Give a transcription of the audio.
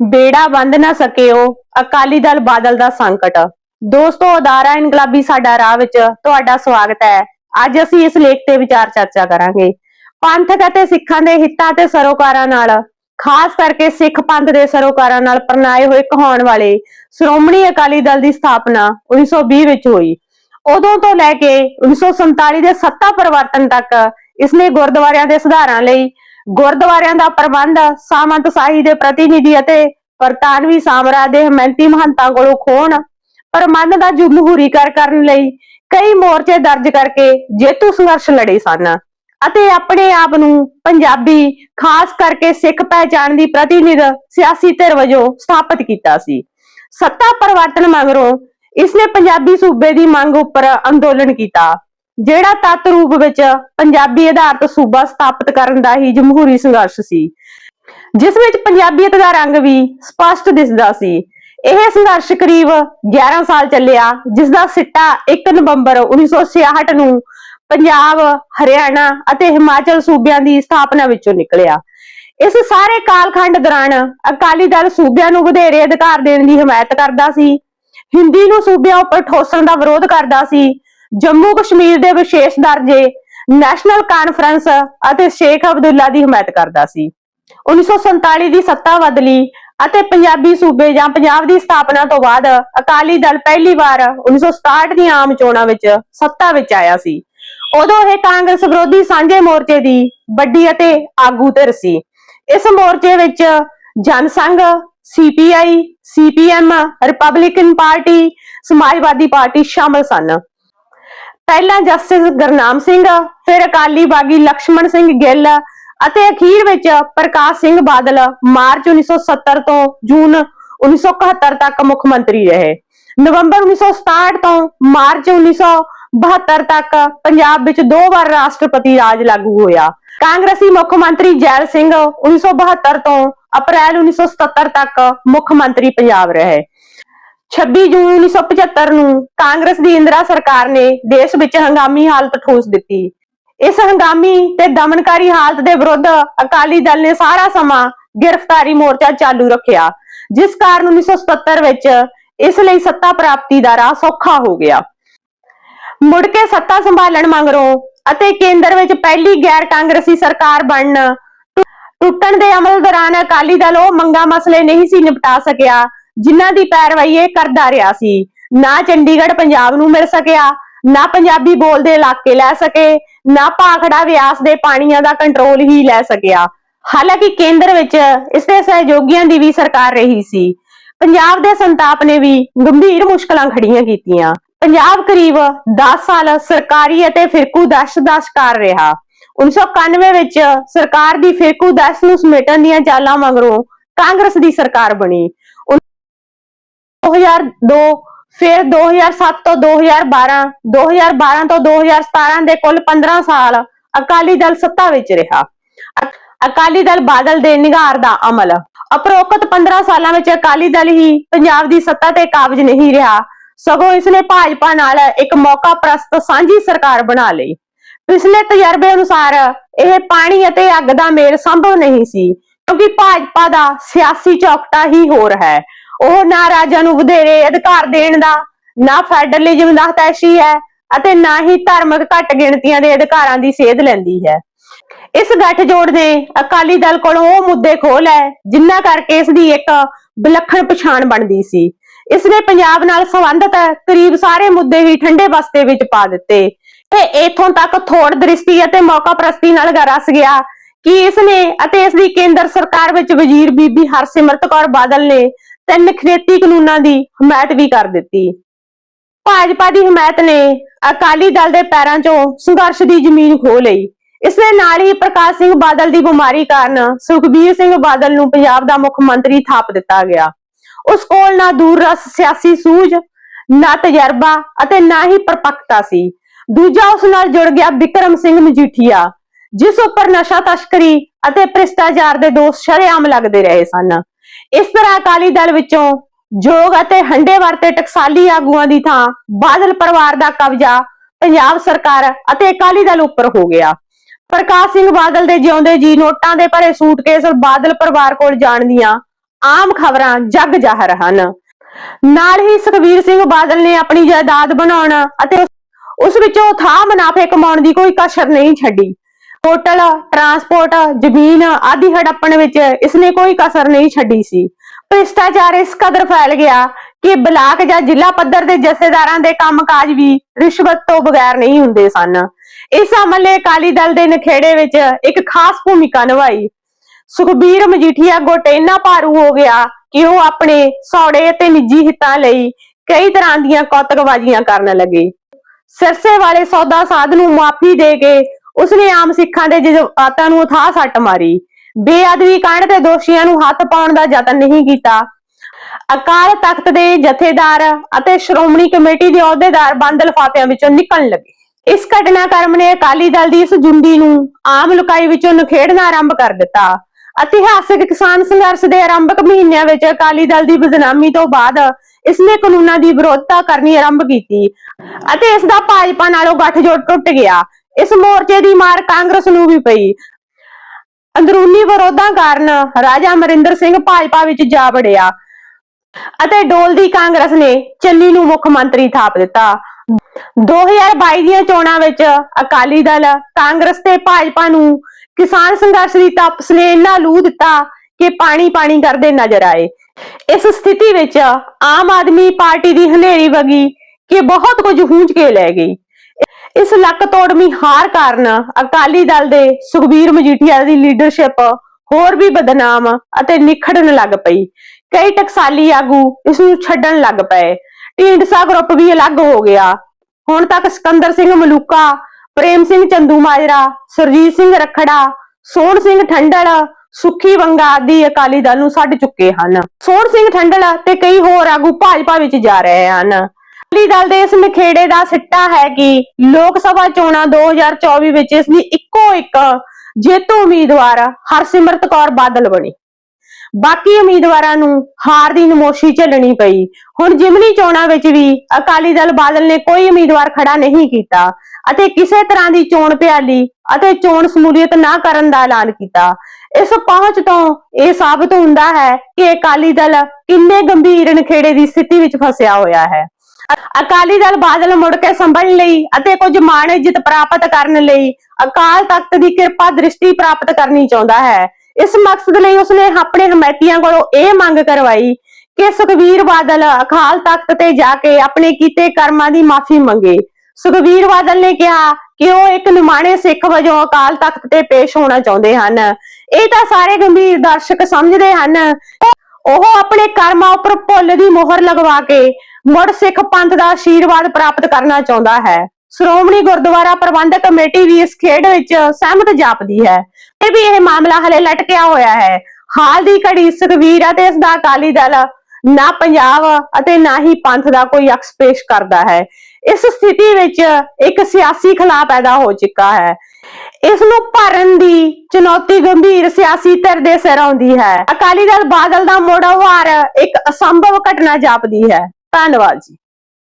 ਬੇੜਾ ਬੰਦ ਨਾ ਸਕਿਓ, ਅਕਾਲੀ ਦਲ ਬਾਦਲ ਦਾ ਸੰਕਟ। ਦੋਸਤੋ, ਅਦਾਰਾ ਇਨਕਲਾਬੀ ਸਾਡਾ ਰਾਹ ਵਿੱਚ ਤੁਹਾਡਾ ਸਵਾਗਤ ਹੈ। ਅੱਜ ਅਸੀਂ ਇਸ ਲੇਖ ਤੇ ਵਿਚਾਰ ਚਰਚਾ ਕਰਾਂਗੇ। ਪੰਥਕ ਅਤੇ ਸਿੱਖਾਂ ਦੇ ਹਿੱਤਾਂ ਤੇ ਸਰੋਕਾਰਾਂ ਨਾਲ, ਖਾਸ ਕਰਕੇ ਸਿੱਖ ਪੰਥ ਦੇ ਸਰੋਕਾਰਾਂ ਨਾਲ ਪਰਨਾਏ ਹੋਏ ਕਹਾਉਣ ਵਾਲੇ ਸ਼੍ਰੋਮਣੀ ਅਕਾਲੀ ਦਲ ਦੀ ਸਥਾਪਨਾ 1920 ਵਿੱਚ ਹੋਈ। ਉਦੋਂ ਤੋਂ ਲੈ ਕੇ 1947 ਦੇ ਸੱਤਾ ਪਰਿਵਰਤਨ ਤੱਕ ਇਸਨੇ ਗੁਰਦੁਆਰਿਆਂ ਦੇ ਸੁਧਾਰਾਂ ਲਈ ਗੁਰਦੁਆਰਿਆਂ ਦਾ ਪ੍ਰਬੰਧ ਸਾਮੰਤ ਸ਼ਾਹੀ ਦੇ ਪ੍ਰਤੀਨਿਧੀ ਅਤੇ ਬਰਤਾਨਵੀ ਸਾਮਰਾਜ ਦੇ ਹਮੈਂਤੀ ਮਹੰਤਾਂ ਕੋਲੋਂ ਖੋਣ ਪ੍ਰਬੰਧ ਦਾ ਜਮਹੂਰੀਕਰਨ ਕਰਨ ਲਈ ਕਈ ਮੋਰਚੇ ਦਰਜ ਕਰਕੇ ਜੇਤੂ ਸੰਘਰਸ਼ ਲੜੇ ਸਨ ਅਤੇ ਆਪਣੇ ਆਪ ਨੂੰ ਪੰਜਾਬੀ, ਖਾਸ ਕਰਕੇ ਸਿੱਖ ਪਹਿਚਾਣ ਦੀ ਪ੍ਰਤੀਨਿਧ ਸਿਆਸੀ ਧਿਰ ਵਜੋਂ ਸਥਾਪਿਤ ਕੀਤਾ ਸੀ। ਸੱਤਾ ਪਰਿਵਰਤਨ ਮਗਰੋਂ ਇਸਨੇ ਪੰਜਾਬੀ ਸੂਬੇ ਦੀ ਮੰਗ ਉੱਪਰ ਅੰਦੋਲਨ ਕੀਤਾ। ਜਿਹੜਾ ਤੱਤ ਰੂਪ ਵਿੱਚ ਪੰਜਾਬੀ ਆਧਾਰਿਤ ਸੂਬਾ ਸਥਾਪਿਤ ਕਰਨ ਦਾ ਹੀ ਜਮਹੂਰੀ ਸੰਘਰਸ਼ ਸੀ, ਜਿਸ ਵਿੱਚ ਪੰਜਾਬੀਅਤ ਦਾ ਰੰਗ ਵੀ ਸਪਸ਼ਟ ਦਿਸਦਾ ਸੀ। ਇਹ ਸੰਘਰਸ਼ ਕਰੀਬ 11 ਸਾਲ ਚੱਲਿਆ ਜਿਸ ਦਾ ਸਿੱਟਾ 1 ਨਵੰਬਰ 1966 ਨੂੰ ਪੰਜਾਬ, ਹਰਿਆਣਾ ਅਤੇ ਹਿਮਾਚਲ ਸੂਬਿਆਂ ਦੀ ਸਥਾਪਨਾ ਵਿੱਚੋਂ ਨਿਕਲਿਆ। ਇਸ ਸਾਰੇ ਕਾਲਖੰਡ ਦੌਰਾਨ ਅਕਾਲੀ ਦਲ ਸੂਬਿਆਂ ਨੂੰ ਵਧੇਰੇ ਅਧਿਕਾਰ ਦੇਣ ਦੀ ਹਮਾਇਤ ਕਰਦਾ ਸੀ, ਹਿੰਦੀ ਨੂੰ ਸੂਬਿਆਂ ਉੱਪਰ ਠੋਸਣ ਦਾ ਵਿਰੋਧ ਕਰਦਾ ਸੀ ਜੰਮੂ ਕਸ਼ਮੀਰ ਦੇ ਵਿਸ਼ੇਸ਼ ਦਰਜੇ ਨੈਸ਼ਨਲ ਕਾਨਫਰੰਸ ਅਤੇ ਸ਼ੇਖ ਅਬਦੁੱਲਾ ਦੀ ਹਮਾਇਤ ਕਰਦਾ ਸੀ। 1947 ਦੀ ਸੱਤਾ ਬਦਲੀ ਅਤੇ ਪੰਜਾਬੀ ਸੂਬੇ ਜਾਂ ਪੰਜਾਬ ਦੀ ਸਥਾਪਨਾ ਤੋਂ ਬਾਅਦ ਅਕਾਲੀ ਦਲ ਪਹਿਲੀ ਵਾਰ 1967 ਦੀਆਂ ਆਮ ਚੋਣਾਂ ਵਿੱਚ ਸੱਤਾ ਵਿੱਚ ਆਇਆ ਸੀ। ਉਦੋਂ ਇਹ ਕਾਂਗਰਸ ਵਿਰੋਧੀ ਸਾਂਝੇ ਮੋਰਚੇ ਦੀ ਵੱਡੀ ਅਤੇ ਆਗੂ ਧਿਰ ਸੀ। ਇਸ ਮੋਰਚੇ ਵਿੱਚ Jansangh CPI CPM Republican party, Samajwadi party ਸ਼ਾਮਲ ਸਨ। ਪਹਿਲਾਂ ਜਸਟਿਸ ਗਰਨਾਮ ਸਿੰਘ, ਫਿਰ ਅਕਾਲੀ ਬਾਗੀ ਲਕਸ਼ਮਣ ਸਿੰਘ ਗਿੱਲ ਅਤੇ ਅਖੀਰ ਵਿੱਚ ਪ੍ਰਕਾਸ਼ ਸਿੰਘ ਬਾਦਲ ਮਾਰਚ 1970 ਤੋਂ ਜੂਨ 1971 ਤੱਕ ਮੁੱਖ ਮੰਤਰੀ ਰਹੇ। ਨਵੰਬਰ 1967 ਤੋਂ ਮਾਰਚ 1972 ਤੱਕ ਪੰਜਾਬ ਵਿੱਚ ਦੋ ਵਾਰ ਰਾਸ਼ਟਰਪਤੀ ਰਾਜ ਲਾਗੂ ਹੋਇਆ। ਕਾਂਗਰਸੀ ਮੁੱਖ ਮੰਤਰੀ ਜੈਲ ਸਿੰਘ 1972 ਤੋਂ ਅਪ੍ਰੈਲ 1977 ਤੱਕ ਮੁੱਖ ਮੰਤਰੀ ਪੰਜਾਬ ਰਹੇ। 26 ਜੂਨ 1975 ਨੂੰ ਕਾਂਗਰਸ ਦੀ ਇੰਦਰਾ ਸਰਕਾਰ ਨੇ ਦੇਸ਼ ਵਿੱਚ ਹੰਗਾਮੀ ਹਾਲਤ ਠੋਸ ਦਿੱਤੀ। ਇਸ ਹੰਗਾਮੀ ਤੇ ਦਮਨਕਾਰੀ ਹਾਲਤ ਦੇ ਵਿਰੁੱਧ ਅਕਾਲੀ ਦਲ ਨੇ ਸਾਰਾ ਸਮਾਂ ਗ੍ਰਿਫਤਾਰੀ ਮੋਰਚਾ ਚਾਲੂ ਰੱਖਿਆ, ਜਿਸ ਕਾਰਨ 1977 ਵਿੱਚ ਇਸ ਲਈ ਸੱਤਾ ਪ੍ਰਾਪਤੀ ਦਾ ਰਾਹ ਸੌਖਾ ਹੋ ਗਿਆ। ਮੁੜ ਕੇ ਸੱਤਾ ਸੰਭਾਲਣ ਮੰਗਰੋਂ ਅਤੇ ਕੇਂਦਰ ਵਿੱਚ ਪਹਿਲੀ ਗੈਰ ਕਾਂਗਰਸੀ ਸਰਕਾਰ ਬਣਨ ਟੁੱਟਣ ਦੇ ਅਮਲ ਦੌਰਾਨ ਅਕਾਲੀ ਦਲ ਉਹ ਮੰਗਾ ਮਸਲੇ ਨਹੀਂ ਸੀ ਨਿਪਟਾ ਸਕਿਆ ਜਿਨ੍ਹਾਂ ਦੀ ਪੈਰਵਾਈ ਇਹ ਕਰਦਾ ਰਿਹਾ ਸੀ, ਨਾ ਚੰਡੀਗੜ੍ਹ ਪੰਜਾਬ ਨੂੰ ਮਿਲ ਸਕਿਆ, ਨਾ ਪੰਜਾਬੀ ਬੋਲਦੇ ਇਲਾਕੇ ਲੈ ਸਕੇ, ਨਾ ਭਾਖੜਾ ਵਿਆਸ ਦੇ ਪਾਣੀਆਂ ਦਾ ਕੰਟਰੋਲ ਹੀ ਲੈ ਸਕਿਆ। ਹਾਲਾਂਕਿ ਕੇਂਦਰ ਵਿੱਚ ਇਸ ਦੇ ਸਹਿਯੋਗੀਆਂ ਦੀ ਵੀ ਸਰਕਾਰ ਰਹੀ ਸੀ। ਪੰਜਾਬ ਦੇ ਸੰਤਾਪ ਨੇ ਵੀ ਗੰਭੀਰ ਮੁਸ਼ਕਲਾਂ ਖੜੀਆਂ ਕੀਤੀਆਂ। ਪੰਜਾਬ ਕਰੀਬ 10 ਸਾਲ ਸਰਕਾਰੀ ਅਤੇ ਫਿਰਕੂ ਦਹਿਸ਼ਤ ਦਾ ਸ਼ਿਕਾਰ ਰਿਹਾ। 1991 ਵਿੱਚ ਸਰਕਾਰ ਦੀ ਫਿਰਕੂ ਦਹਿਸ਼ਤ ਨੂੰ ਸਮੇਟਣ ਦੀਆਂ ਚਾਲਾਂ ਮਗਰੋਂ ਕਾਂਗਰਸ ਦੀ ਸਰਕਾਰ ਬਣੀ। 2002 ਫਿਰ 2007 ਤੋਂ 2012 2012 ਤੋਂ 2017 ਦੇ ਕੁੱਲ 15 ਸਾਲ ਅਕਾਲੀ ਦਲ ਸੱਤਾ ਵਿੱਚ ਰਿਹਾ। ਅਕਾਲੀ ਦਲ ਬਾਦਲ ਦੇ ਨਿਗਾਰ ਦਾ ਅਮਲ। ਉਪਰੋਕਤ 15 ਸਾਲਾਂ ਵਿੱਚ ਅਕਾਲੀ ਦਲ ਹੀ ਪੰਜਾਬ ਦੀ ਸੱਤਾ ਤੇ ਕਾਬਜ ਨਹੀਂ ਰਿਹਾ। ਸਗੋਂ ਇਸਨੇ ਭਾਜਪਾ ਨਾਲ ਇੱਕ ਮੌਕਾ ਪ੍ਰਸਤ ਸਾਂਝੀ ਸਰਕਾਰ ਬਣਾ ਲਈ। ਪਿਛਲੇ ਤਜਰਬੇ ਅਨੁਸਾਰ ਇਹ ਪਾਣੀ ਅਤੇ ਅੱਗ ਦਾ ਮੇਲ ਸੰਭਵ ਨਹੀਂ ਸੀ, ਕਿਉਂਕਿ ਭਾਜਪਾ ਦਾ ਸਿਆਸੀ ਚੌਕਟਾ ਹੀ ਹੋਰ ਹੈ। ਉਹ ਨਾ ਰਾਜਾਂ ਨੂੰ ਵਧੇਰੇ ਅਧਿਕਾਰ ਦੇਣ ਦਾ, ਨਾ ਫੈਡਰਲਿਜ਼ਮ ਦਾ ਹਤੈਸ਼ੀ ਹੈ ਅਤੇ ਨਾ ਹੀ ਧਾਰਮਿਕ ਘੱਟ ਗਿਣਤੀਆਂ ਦੇ ਅਧਿਕਾਰਾਂ ਦੀ ਸੇਧ ਲੈਂਦੀ ਹੈ। ਇਸ ਗੱਠਜੋੜ ਨੇ ਅਕਾਲੀ ਦਲ ਕੋਲੋਂ ਉਹ ਮੁੱਦੇ ਖੋਹ ਲਏ ਜਿਨ੍ਹਾਂ ਕਰਕੇ ਇਸ ਦੀ ਇੱਕ ਵਿਲੱਖਣ ਪਛਾਣ ਬਣਦੀ ਸੀ। ਇਸ ਨੇ ਪੰਜਾਬ ਨਾਲ ਸੰਬੰਧਿਤ ਕਰੀਬ ਸਾਰੇ ਮੁੱਦੇ ਹੀ ਠੰਡੇ ਬਸਤੇ ਵਿੱਚ ਪਾ ਦਿੱਤੇ। ਇਹ ਇਥੋਂ ਤੱਕ ਥੋੜ ਦ੍ਰਿਸ਼ਟੀ ਅਤੇ ਮੌਕਾ ਪ੍ਰਸਤੀ ਨਾਲ ਰਸ ਗਿਆ ਕਿ ਇਸ ਨੇ ਅਤੇ ਇਸ ਦੀ ਕੇਂਦਰ ਸਰਕਾਰ ਵਿੱਚ ਵਜ਼ੀਰ ਬੀਬੀ ਹਰਸਿਮਰਤ ਕੌਰ ਬਾਦਲ ਨੇ ਤਿੰਨ ਖੇਤੀ ਕਾਨੂੰਨਾਂ ਦੀ ਹਮਾਇਤ ਵੀ ਕਰ ਦਿੱਤੀ। ਭਾਜਪਾ ਦੀ ਹਮਾਇਤ ਨੇ ਅਕਾਲੀ ਦਲ ਦੇ ਪੈਰਾਂ 'ਚੋਂ ਸੰਘਰਸ਼ ਦੀ ਜ਼ਮੀਨ ਖੋਹ ਲਈ। ਇਸ ਦੇ ਨਾਲ ਹੀ ਪ੍ਰਕਾਸ਼ ਸਿੰਘ ਬਾਦਲ ਦੀ ਬਿਮਾਰੀ ਕਾਰਨ ਸੁਖਬੀਰ ਸਿੰਘ ਬਾਦਲ ਨੂੰ ਪੰਜਾਬ ਦਾ ਮੁੱਖ ਮੰਤਰੀ ਥਾਪ ਦਿੱਤਾ ਗਿਆ। ਉਸ ਕੋਲ ਨਾ ਦੂਰ ਰਸ ਸਿਆਸੀ ਸੂਝ, ਨਾ ਤਜਰਬਾ ਅਤੇ ਨਾ ਹੀ ਪਰਪੱਕਤਾ ਸੀ। ਦੂਜਾ ਉਸ ਨਾਲ ਜੁੜ ਗਿਆ ਵਿਕਰਮ ਸਿੰਘ ਮਜੀਠੀਆ, ਜਿਸ ਉੱਪਰ ਨਸ਼ਾ ਤਸਕਰੀ ਅਤੇ ਭ੍ਰਿਸ਼ਟਾਚਾਰ ਦੇ ਦੋਸ਼ ਸ਼ਰੇਆਮ ਲੱਗਦੇ ਰਹੇ ਸਨ। ਇਸ ਤਰ੍ਹਾਂ ਅਕਾਲੀ ਦਲ ਵਿੱਚੋਂ ਜੋਗ ਅਤੇ ਹੰਡੇ ਵਰਤੇ ਟਕਸਾਲੀ ਆਗੂਆਂ ਦੀ ਥਾਂ ਬਾਦਲ ਪਰਿਵਾਰ ਦਾ ਕਬਜ਼ਾ ਪੰਜਾਬ ਸਰਕਾਰ ਅਤੇ ਅਕਾਲੀ ਦਲ ਉੱਪਰ ਹੋ ਗਿਆ। ਪ੍ਰਕਾਸ਼ ਸਿੰਘ ਬਾਦਲ ਦੇ ਜਿਉਂਦੇ ਜੀ ਨੋਟਾਂ ਦੇ ਭਰੇ ਸੂਟਕੇਸ ਬਾਦਲ ਪਰਿਵਾਰ ਕੋਲ ਜਾਣ ਦੀਆਂ ਆਮ ਖਬਰਾਂ ਜੱਗ ਜ਼ਾਹਰ ਹਨ। ਨਾਲ ਹੀ ਸੁਖਬੀਰ ਸਿੰਘ ਬਾਦਲ ਨੇ ਆਪਣੀ ਜਾਇਦਾਦ ਬਣਾਉਣ ਅਤੇ ਉਸ ਵਿੱਚੋਂ ਥਾਂ ਮੁਨਾਫੇ ਕਮਾਉਣ ਦੀ ਕੋਈ ਕਸਰ ਨਹੀਂ ਛੱਡੀ। ਹੋਟਲ ਟਰਾਂਸਪੋਰਟ ਜ਼ਮੀਨ ਆਦਿ ਹੜੱਪਣ ਵਿੱਚ ਇਸਨੇ ਕੋਈ ਕਸਰ ਨਹੀਂ ਛੱਡੀ ਸੀ। ਭ੍ਰਿਸ਼ਟਾਚਾਰ ਇਸ ਕਦਰ ਫੈਲ ਗਿਆ ਕਿ ਬਲਾਕ ਜਾਂ ਜ਼ਿਲ੍ਹਾ ਪੱਧਰ ਦੇ ਜਥੇਦਾਰਾਂ ਦੇ ਕੰਮਕਾਜ ਵੀ ਰਿਸ਼ਵਤ ਤੋਂ ਬਗੈਰ ਨਹੀਂ ਹੁੰਦੇ ਸਨ। ਇਸ ਅਮਲੇ ਅਕਾਲੀ ਦਲ ਦੇ ਨਖੇੜੇ ਵਿੱਚ ਇੱਕ ਖਾਸ ਭੂਮਿਕਾ ਨਿਭਾਈ। ਸੁਖਬੀਰ ਮਜੀਠੀਆ ਗੋਟ ਇੰਨਾ ਭਾਰੂ ਹੋ ਗਿਆ ਕਿ ਉਹ ਆਪਣੇ ਸੌੜੇ ਅਤੇ ਨਿੱਜੀ ਹਿੱਤਾਂ ਲਈ ਕਈ ਤਰ੍ਹਾਂ ਦੀਆਂ ਕੌਤਕਬਾਜ਼ੀਆਂ ਕਰਨ ਲੱਗੇ। ਸਿਰਸੇ ਵਾਲੇ ਸੌਦਾ ਸਾਧ ਨੂੰ ਮਾਫੀ ਦੇ ਕੇ ਉਸਨੇ ਆਮ ਸਿੱਖਾਂ ਦੇ ਜਜ਼ਬਾਤਾਂ ਨੂੰ ਉਥਾਹ ਸੱਟ ਮਾਰੀ। ਬੇਅਦਬੀ ਕਾਂਡ ਤੇ ਦੋਸ਼ੀਆਂ ਨੂੰ ਹੱਥ ਪਾਉਣ ਦਾ ਯਤਨ ਨਹੀਂ ਕੀਤਾ। ਅਕਾਲ ਤਖਤ ਦੇ ਜਥੇਦਾਰ ਅਤੇ ਸ਼੍ਰੋਮਣੀ ਕਮੇਟੀ ਦੇ ਅਹੁਦੇਦਾਰ ਬੰਦ ਲਿਫਾਫਿਆਂ ਵਿੱਚੋਂ ਨਿਕਲਣ ਲੱਗੇ। ਇਸ ਘਟਨਾਕ੍ਰਮ ਨੇ ਅਕਾਲੀ ਦਲ ਦੀ ਇਸ ਜੁੰਡੀ ਨੂੰ ਆਮ ਲੁਕਾਈ ਵਿੱਚੋਂ ਨਖੇੜਨਾ ਆਰੰਭ ਕਰ ਦਿੱਤਾ। ਇਤਿਹਾਸਕ ਕਿਸਾਨ ਸੰਘਰਸ਼ ਦੇ ਆਰੰਭਕ ਮਹੀਨਿਆਂ ਵਿੱਚ ਅਕਾਲੀ ਦਲ ਦੀ ਬਦਨਾਮੀ ਤੋਂ ਬਾਅਦ ਇਸਨੇ ਕਾਨੂੰਨਾਂ ਦੀ ਵਿਰੋਧਤਾ ਕਰਨੀ ਆਰੰਭ ਕੀਤੀ ਅਤੇ ਇਸ ਦਾ ਭਾਜਪਾ ਨਾਲੋਂ ਗੱਠਜੋੜ ਟੁੱਟ ਗਿਆ। ਇਸ ਮੋਰਚੇ ਦੀ ਮਾਰ ਕਾਂਗਰਸ ਨੂੰ ਵੀ ਪਈ। ਅੰਦਰੂਨੀ ਵਿਰੋਧਾਂ ਕਾਰਨ ਰਾਜਾ ਅਮਰਿੰਦਰ ਸਿੰਘ ਭਾਜਪਾ ਵਿੱਚ ਜਾ ਵੜਿਆ ਅਤੇ ਡੋਲਦੀ ਕਾਂਗਰਸ ਨੇ ਚੰਨੀ ਨੂੰ ਮੁੱਖ ਮੰਤਰੀ ਥਾਪ ਦਿੱਤਾ। 2022 ਦੀਆਂ ਚੋਣਾਂ ਵਿੱਚ ਅਕਾਲੀ ਦਲ ਕਾਂਗਰਸ ਤੇ ਭਾਜਪਾ ਨੂੰ ਕਿਸਾਨ ਸੰਘਰਸ਼ ਦੀ ਤਪਸ ਨੇ ਇੰਨਾ ਲੂ ਦਿੱਤਾ ਕਿ ਪਾਣੀ ਪਾਣੀ ਕਰਦੇ ਨਜ਼ਰ ਆਏ। ਇਸ ਸਥਿਤੀ ਵਿੱਚ ਆਮ ਆਦਮੀ ਪਾਰਟੀ ਦੀ ਹਨੇਰੀ ਵਗੀ ਕਿ ਬਹੁਤ ਕੁਝ ਹੂੰਝ ਕੇ ਲੈ ਗਈ। ਇਸ ਲੱਕ ਤੋੜ ਮਿਹਾਰ ਕਾਰਨ ਅਕਾਲੀ ਦਲ ਦੇ ਸੁਖਬੀਰ ਮਜੀਠੀਆ ਦੀ ਲੀਡਰਸ਼ਿਪ ਹੋਰ ਵੀ ਬਦਨਾਮ ਅਤੇ ਨਿਖੜਨ ਲੱਗ ਪਈ। ਕਈ ਟਕਸਾਲੀ ਆਗੂ ਇਸ ਨੂੰ ਛੱਡਣ ਲੱਗ ਪਏ। ਢੀਂਡਸਾ ਗਰੁੱਪ ਵੀ ਅਲੱਗ ਹੋ ਗਿਆ। ਹੁਣ ਤੱਕ ਸਿਕੰਦਰ ਸਿੰਘ ਮਲੂਕਾ, ਪ੍ਰੇਮ ਸਿੰਘ ਚੰਦੂ ਮਾਜਰਾ ਸਰਜੀਤ ਸਿੰਘ ਰਖੜਾ, ਸੋਹਣ ਸਿੰਘ ਠੰਡਲ, ਸੁੱਖੀ ਵੰਗਾ ਆਦਿ ਅਕਾਲੀ ਦਲ ਨੂੰ ਛੱਡ ਚੁੱਕੇ ਹਨ। ਸੋਹਣ ਸਿੰਘ ਠੰਡਲ ਤੇ ਕਈ ਹੋਰ ਆਗੂ ਭਾਜਪਾ ਵਿੱਚ ਜਾ ਰਹੇ ਹਨ। ਅਕਾਲੀ ਦਲ ਦੇ ਇਸ ਨਖੇੜੇ ਦਾ ਸਿੱਟਾ ਹੈ ਕਿ ਲੋਕ ਸਭਾ ਚੋਣਾਂ 2024 ਵਿੱਚ ਇਸ ਦੀ ਇੱਕੋ ਇੱਕ ਜੇਤੂ ਉਮੀਦਵਾਰ ਹਰਸਿਮਰਤ ਕੌਰ ਬਾਦਲ ਬਣੀ। ਬਾਕੀ ਉਮੀਦਵਾਰਾਂ ਨੂੰ ਹਾਰ ਦੀ ਨਮੋਸ਼ੀ ਝੱਲਣੀ ਪਈ। ਹੁਣ ਜਿਮਨੀ ਚੋਣਾਂ ਵਿੱਚ ਵੀ ਅਕਾਲੀ ਦਲ ਬਾਦਲ ਨੇ ਕੋਈ ਉਮੀਦਵਾਰ ਖੜਾ ਨਹੀਂ ਕੀਤਾ ਅਤੇ ਕਿਸੇ ਤਰ੍ਹਾਂ ਦੀ ਚੋਣ ਭਿਆਲੀ ਅਤੇ ਚੋਣ ਸਮੂਲੀਅਤ ਨਾ ਕਰਨ ਦਾ ਐਲਾਨ ਕੀਤਾ। ਇਸ ਪਹੁੰਚ ਤੋਂ ਇਹ ਸਾਬਤ ਹੁੰਦਾ ਹੈ ਕਿ ਅਕਾਲੀ ਦਲ ਕਿੰਨੇ ਗੰਭੀਰ ਨਖੇੜੇ ਦੀ ਸਥਿਤੀ ਵਿੱਚ ਫਸਿਆ ਹੋਇਆ ਹੈ। ਅਕਾਲੀ ਦਲ ਬਾਦਲ ਮੁੜ ਕੇ ਸੰਭਲਣ ਲਈ ਅਤੇ ਕੁਝ ਮਾਣ ਇੱਜ਼ਤ ਪ੍ਰਾਪਤ ਕਰਨ ਲਈ ਅਕਾਲ ਤਖਤ ਦੀ ਕਿਰਪਾ ਦ੍ਰਿਸ਼ਟੀ ਪ੍ਰਾਪਤ ਕਰਨੀ ਚਾਹੁੰਦਾ ਹੈ। ਇਸ ਮਕਸਦ ਲਈ ਉਸਨੇ ਆਪਣੇ ਹਮਾਇਤੀਆਂ ਕੋਲੋਂ ਇਹ ਮੰਗ ਕਰਵਾਈ ਕਿ ਸੁਖਵੀਰ ਬਾਦਲ ਅਕਾਲ ਤਖਤ ਤੇ ਜਾ ਕੇ ਆਪਣੇ ਕੀਤੇ ਕਰਮਾਂ ਦੀ ਮਾਫੀ ਮੰਗੇ। ਸੁਖਵੀਰ ਬਾਦਲ ਨੇ ਕਿਹਾ ਕਿ ਉਹ ਇੱਕ ਨਿਮਾਣੇ ਸਿੱਖ ਵਜੋਂ ਅਕਾਲ ਤਖਤ ਤੇ ਪੇਸ਼ ਹੋਣਾ ਚਾਹੁੰਦੇ ਹਨ। ਇਹ ਤਾਂ ਸਾਰੇ ਗੰਭੀਰ ਦਰਸ਼ਕ ਸਮਝਦੇ ਹਨ। ਉਹ ਆਪਣੇ ਕਰਮਾਂ ਉੱਪਰ ਭੁੱਲ ਦੀ ਮੋਹਰ ਲਗਵਾ ਕੇ ਮੁੜ ਸਿੱਖ ਪੰਥ ਦਾ ਆਸ਼ੀਰਵਾਦ ਪ੍ਰਾਪਤ ਕਰਨਾ ਚਾਹੁੰਦਾ ਹੈ। ਸ਼੍ਰੋਮਣੀ ਗੁਰਦੁਆਰਾ ਪ੍ਰਬੰਧਕ ਕਮੇਟੀ ਵੀ ਇਸ ਖੇਡ ਵਿੱਚ ਸਹਿਮਤ ਜਾਪਦੀ ਹੈ। ਇਹ ਵੀ ਇਹ ਮਾਮਲਾ ਹਲੇ ਲਟਕਿਆ ਹੋਇਆ ਹੈ। ਹਾਲ ਦੀ ਘੜੀ ਸੁਖਵੀਰ ਅਤੇ ਇਸ ਦਾ ਅਕਾਲੀ ਦਲ ਨਾ ਪੰਜਾਬ ਅਤੇ ਨਾ ਹੀ ਪੰਥ ਦਾ ਕੋਈ ਅਕਸ ਪੇਸ਼ ਕਰਦਾ ਹੈ। ਇਸ ਸਥਿਤੀ ਵਿੱਚ ਇੱਕ ਸਿਆਸੀ ਖਲਾ ਪੈਦਾ ਹੋ ਚੁੱਕਾ ਹੈ। ਇਸ ਨੂੰ ਭਰਨ ਦੀ ਚੁਣੌਤੀ ਗੰਭੀਰ ਸਿਆਸੀ ਧਿਰ ਦੇ ਸਿਰ ਆਉਂਦੀ ਹੈ। ਅਕਾਲੀ ਦਲ ਬਾਦਲ ਦਾ ਮੋੜਾ ਇੱਕ ਅਸੰਭਵ ਘਟਨਾ ਜਾਪਦੀ ਹੈ। ਧੰਨਵਾਦ ਜੀ।